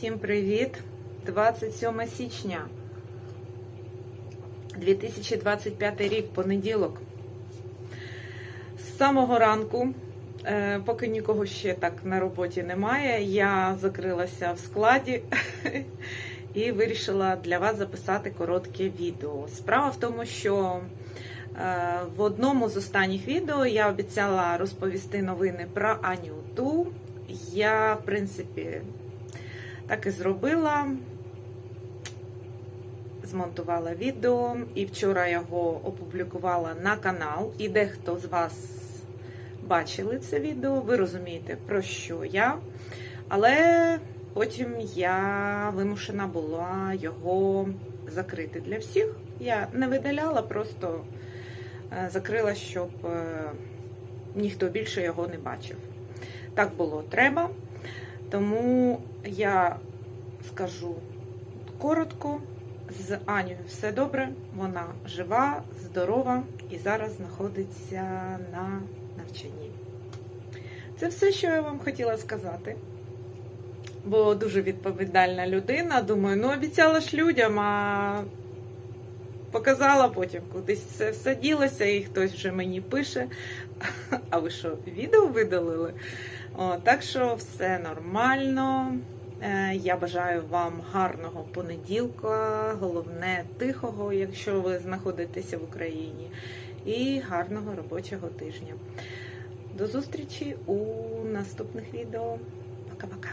Всім привіт! 27 січня 2025 рік, понеділок. З самого ранку, е, поки нікого ще так на роботі немає, я закрилася в складі і вирішила для вас записати коротке відео. Справа в тому, що е, в одному з останніх відео я обіцяла розповісти новини про Анюту. Я, в принципі, так і зробила. Змонтувала відео і вчора його опублікувала на канал. І дехто з вас бачили це відео, ви розумієте, про що я. Але потім я вимушена була його закрити для всіх. Я не видаляла, просто е, закрила, щоб е, ніхто більше його не бачив. Так було треба. Тому я скажу коротко. З Анею все добре, вона жива, здорова і зараз знаходиться на навчанні. Це все, що я вам хотіла сказати. Бо дуже відповідальна людина. Думаю, ну обіцяла ж людям, а показала потім кудись це все ділося, і хтось вже мені пише. А ви що, відео видалили? О, так що все нормально. Е, Я бажаю вам гарного понеділка, головне тихого, якщо ви знаходитеся в Україні, і гарного робочого тижня. До зустрічі у наступних відео. Пока-пока.